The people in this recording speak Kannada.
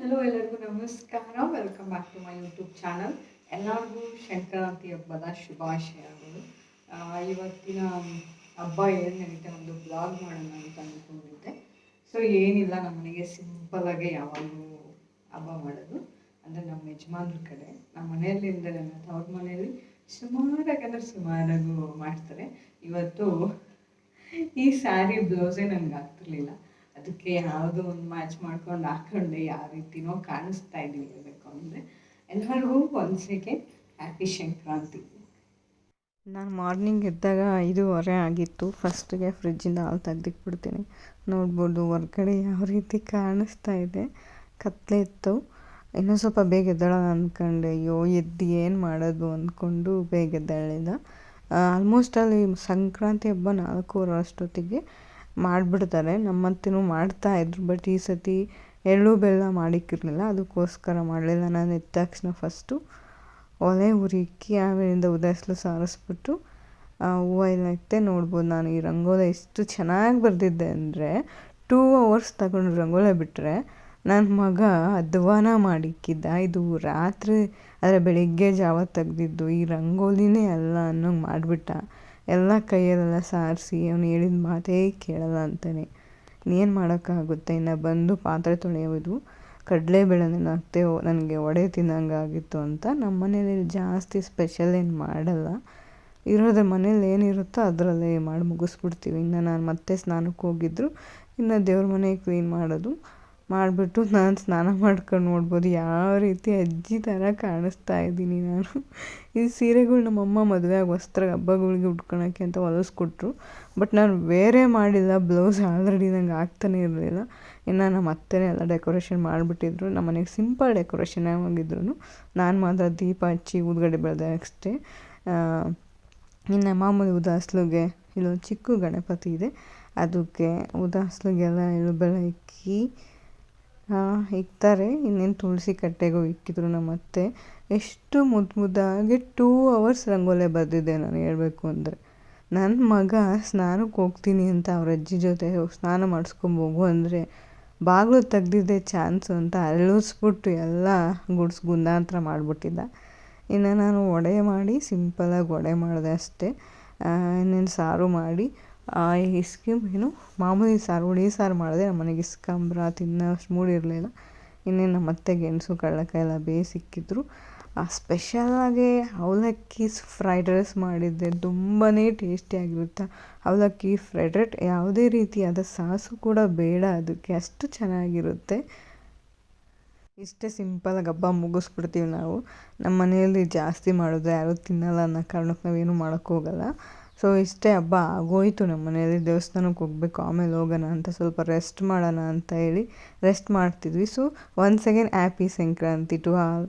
ಹಲೋ ಎಲ್ಲರಿಗೂ ನಮಸ್ಕಾರ. Welcome back to my YouTube channel ಎಲ್ಲರಿಗೂ ಸಂಕ್ರಾಂತಿ ಹಬ್ಬದ ಶುಭಾಶಯಗಳು ಇವತ್ತಿನ ಹಬ್ಬ ಏನು ನಡೀತಾ ಒಂದು ಬ್ಲಾಗ್ ಮಾಡೋಣ ಅಂತ ಅಂದ್ಕೊಂಡಿದ್ದೆ ಸೊ ಏನಿಲ್ಲ ನಮ್ಮ ಮನೆಗೆ ಸಿಂಪಲಾಗಿ ಯಾವಾಗಲೂ ಹಬ್ಬ ಮಾಡೋದು. ಅಂದರೆ ನಮ್ಮ ಯಜಮಾನ್ರ ಕಡೆ. ನಮ್ಮ ಮನೆಯಲ್ಲಿಂದ ನನ್ನ ತವ್ರ ಮನೆಯಲ್ಲಿ ಸುಮಾರಾಗಿ ಅಂದರೆ ಸುಮಾರಾಗೂ ಮಾಡ್ತಾರೆ. ಇವತ್ತು ಈ ಸ್ಯಾರಿ ಬ್ಲೌಸೇ ನನಗೆ ಆಗ್ತಿರ್ಲಿಲ್ಲ. ಅದಕ್ಕೆ ಯಾವುದೋ ಒಂದು ಮ್ಯಾಚ್ ಮಾಡ್ಕೊಂಡು ಹಾಕೊಂಡೆ ಯಾವ ರೀತಿನೋ ಕಾಣಿಸ್ತಾ ಇದ್ದೀವಿ ಹೇಳ್ಬೇಕು ಅಂದರೆ. ಎಲ್ಲರಿಗೂ ಒಂದು ಸೆಕೆಂಡ್ ಹ್ಯಾಪಿ ಸಂಕ್ರಾಂತಿ. ನಾನು ಮಾರ್ನಿಂಗ್ ಎದ್ದಾಗ ಐದೂವರೆ ಆಗಿತ್ತು. ಫಸ್ಟಿಗೆ ಫ್ರಿಜ್ಜಿಂದ ಹಾಲು ತೆಗ್ದಿಕ್ಬಿಡ್ತೀನಿ ನೋಡ್ಬೋದು ಹೊರ್ಗಡೆ ಯಾವ ರೀತಿ ಕಾಣಿಸ್ತಾ ಇದೆ. ಕತ್ಲೆ ಇತ್ತು ಇನ್ನೂ ಸ್ವಲ್ಪ ಬೇಗ ಎದ್ದಾಳ ಅಂದ್ಕೊಂಡೆ ಅಯ್ಯೋ, ಎದ್ದು ಏನು ಮಾಡೋದು ಅಂದ್ಕೊಂಡು ಬೇಗ ಎದ್ದಾಳಿಂದ. ಆಲ್ಮೋಸ್ಟ್ ಅಲ್ಲಿ ಸಂಕ್ರಾಂತಿ ಹಬ್ಬ ನಾಲ್ಕೂವರೆ ಅಷ್ಟೊತ್ತಿಗೆ ಮಾಡಿಬಿಡ್ತಾರೆ ಮಾಡ್ತಾ ಮಾಡ್ತಾಯಿದ್ರು ಬಟ್ ಈ ಸತಿ ಎಳ್ಳು ಬೆಲ್ಲ ಮಾಡಿಕ್ಕಿರಲಿಲ್ಲ, ಅದಕ್ಕೋಸ್ಕರ ಮಾಡಲಿಲ್ಲ. ನಾನು ಎದ್ದ ತಕ್ಷಣ ಫಸ್ಟು ಒಲೆ ಉರಿಕ್ಕಿ ಆಮೇಲಿಂದ ಉದಾಸ್ಲು ಸಾರಿಸ್ಬಿಟ್ಟು ಹೂವು ಇಟ್ಟೆ ನೋಡ್ಬೋದು. ನಾನು ಈ ರಂಗೋಲಿ ಎಷ್ಟು ಚೆನ್ನಾಗಿ ಬರೆದಿದ್ದೆ ಅಂದರೆ ಟೂ ಅವರ್ಸ್ ತಗೊಂಡು ರಂಗೋಲಿ ಬಿಟ್ಟರೆ ನನ್ನ ಮಗ ಅಧ್ವಾನ ಮಾಡಿಕ್ಕಿದ್ದ. ಇದು ರಾತ್ರಿ, ಅಂದರೆ ಬೆಳಿಗ್ಗೆ ಜಾವ ತೆಗ್ದಿದ್ದು. ಈ ರಂಗೋಲಿನೇ ಅಲ್ಲ ಅನ್ನೋಂಗೆ ಮಾಡಿಬಿಟ್ಟ. ಎಲ್ಲ ಕೈಯಲ್ಲೆಲ್ಲ ಸಾರಿಸಿ ಅವನು ಹೇಳಿದ ಮಾತೇ ಕೇಳಲ್ಲ ಅಂತಾನೆ. ಇನ್ನೇನು ಮಾಡೋಕ್ಕಾಗುತ್ತೆ? ಇನ್ನು ಬಂದು ಪಾತ್ರೆ ತೊಳೆಯೋದು ಕಡಲೆಬೇಳೆನ ಅತ್ತೆ ನನಗೆ ಒಡೆ ತಿನ್ನಂಗೆ ಆಗಿತ್ತು ಅಂತ ನಮ್ಮ ಮನೇಲಿ ಜಾಸ್ತಿ ಸ್ಪೆಷಲ್ ಏನು ಮಾಡಲ್ಲ. ಇರೋದ್ರ ಮನೇಲಿ ಏನಿರುತ್ತೋ ಅದರಲ್ಲೇ ಮಾಡಿ ಮುಗಿಸ್ಬಿಡ್ತೀವಿ. ಇನ್ನು ನಾನು ಮತ್ತೆ ಸ್ನಾನಕ್ಕೆ ಹೋಗಿದ್ರು ಇನ್ನು ದೇವ್ರ ಮನೆ ಕ್ಲೀನ್ ಮಾಡೋದು ಮಾಡಿಬಿಟ್ಟು ನಾನು ಸ್ನಾನ ಮಾಡ್ಕೊಂಡು ನೋಡ್ಬೋದು. ಯಾವ ರೀತಿ ಅಜ್ಜಿ ಥರ ಕಾಣಿಸ್ತಾ ಇದ್ದೀನಿ ನಾನು. ಈ ಸೀರೆಗಳು ನಮ್ಮಮ್ಮ ಆಗಿ ವಸ್ತ್ರ ಹಬ್ಬಗಳಿಗೆ ಉಟ್ಕೊಳಕ್ಕೆ ಅಂತ ಹೊಲಿಸ್ಕೊಟ್ರು. ಬಟ್ ನಾನು ಬೇರೆ ಮಾಡಿಲ್ಲ. ಬ್ಲೌಸ್ ಆಲ್ರೆಡಿ ನಂಗೆ ಆಗ್ತಾನೇ ಇರಲಿಲ್ಲ. ಇನ್ನು ನಮ್ಮ ಅತ್ತೆನೇ ಎಲ್ಲ ಡೆಕೋರೇಷನ್ ಮಾಡಿಬಿಟ್ಟಿದ್ರು. ನಮ್ಮ ಮನೆಗೆ ಸಿಂಪಲ್ ಡೆಕೋರೇಷನ್ ಆಗಿದ್ರು ನಾನು ಮಾತ್ರ ದೀಪ ಹಚ್ಚಿ ಉದ್ಗಡೆ ಬೆಳೆದೆ ಅಷ್ಟೇ. ಇನ್ನು ಮಾಮೂಲಿ ಉದಾಸ್ಲುಗೆ ಇಲ್ಲೊಂದು ಚಿಕ್ಕ ಗಣಪತಿ ಇದೆ. ಅದಕ್ಕೆ ಉದಾಸ್ಲುಗೆಲ್ಲ ಬೆಲ್ಲ ಇಕ್ಕಿ ಇಕ್ತಾರೆ. ಇನ್ನೇನು ತುಳಸಿ ಕಟ್ಟೆಗೂ ಇಕ್ಕಿದ್ರು ನಮ್ಮ ಅತ್ತೆ. ಎಷ್ಟು ಮುದ್ದು ಮುದ್ದಾಗಿ ಟೂ ಅವರ್ಸ್ ರಂಗೋಲೆ ಬರೆದಿದ್ದೆ ನಾನು ಹೇಳಬೇಕು ಅಂದರೆ. ನನ್ನ ಮಗ ಸ್ನಾನಕ್ಕೆ ಹೋಗ್ತೀನಿ ಅಂತ ಅವ್ರ ಅಜ್ಜಿ ಜೊತೆ ಸ್ನಾನ ಮಾಡಿಸ್ಕೊಂಬೋಗು ಅಂದರೆ ಬಾಗಿಲು ತೆಗ್ದಿದ್ದೆ ಚಾನ್ಸು ಅಂತ ಅರಳಿಸ್ಬಿಟ್ಟು ಎಲ್ಲ ಗುಡ್ಸ್ ಗುಂಡಾಂತರ ಮಾಡಿಬಿಟ್ಟಿದ್ದ. ಇನ್ನು ನಾನು ಒಡೆ ಮಾಡಿ ಸಿಂಪಲ್ಲಾಗಿ ಒಡೆ ಮಾಡಿದೆ ಅಷ್ಟೇ. ಇನ್ನೇನು ಸಾರು ಮಾಡಿ ಇಸ್ಕಿಮ್ ಏನು? ಮಾಮೂಲಿ ಸಾರು, ಹುಳಿ ಸಾರು ಮಾಡಿದೆ ನಮ್ಮ ಮನೆಗೆ ಇಸ್ಕಂಬ್ರ ತಿನ್ನೋ ಅಷ್ಟು ಮೂಡ್ ಇರಲಿಲ್ಲ. ಇನ್ನೇನು ನಮ್ಮ ಅತ್ತೆ ಗೆಣಸು ಕಡಲೆಕಾಯಿ ಎಲ್ಲ ಬೇಯಿಸಿಕ್ಕಿದ್ರು ಸ್ಪೆಷಲಾಗಿ ಅವಲಕ್ಕಿ ಫ್ರೈಡ್ ರೈಸ್ ಮಾಡಿದ್ದೆ ತುಂಬಾ ಟೇಸ್ಟಿಯಾಗಿರುತ್ತೆ ಅವಲಕ್ಕಿ ಫ್ರೈಡ್ ರೈಟ್ ಯಾವುದೇ ರೀತಿಯಾದ ಸಾಸು ಕೂಡ ಬೇಡ ಅದಕ್ಕೆ, ಅಷ್ಟು ಚೆನ್ನಾಗಿರುತ್ತೆ. ಇಷ್ಟೇ ಸಿಂಪಲಾಗಿ ಹಬ್ಬ ಮುಗಿಸ್ಬಿಡ್ತೀವಿ ನಾವು. ನಮ್ಮ ಮನೆಯಲ್ಲಿ ಜಾಸ್ತಿ ಮಾಡಿದ್ರೆ ಯಾರೂ ತಿನ್ನಲ್ಲ ಅನ್ನೋ ಕಾರಣಕ್ಕೆ ನಾವೇನು ಮಾಡೋಕ್ಕೋಗಲ್ಲ ಸೊ ಇಷ್ಟೇ ಹಬ್ಬ ಆಗೋಯಿತು ನಮ್ಮ ಮನೆಯಲ್ಲಿ. ದೇವಸ್ಥಾನಕ್ಕೆ ಹೋಗ್ಬೇಕು, ಆಮೇಲೆ ಹೋಗೋಣ ಅಂತ ಸ್ವಲ್ಪ ರೆಸ್ಟ್ ಮಾಡೋಣ ಅಂತ ಹೇಳಿ ರೆಸ್ಟ್ ಮಾಡ್ತಿದ್ವಿ. So once again happy Sankranti to all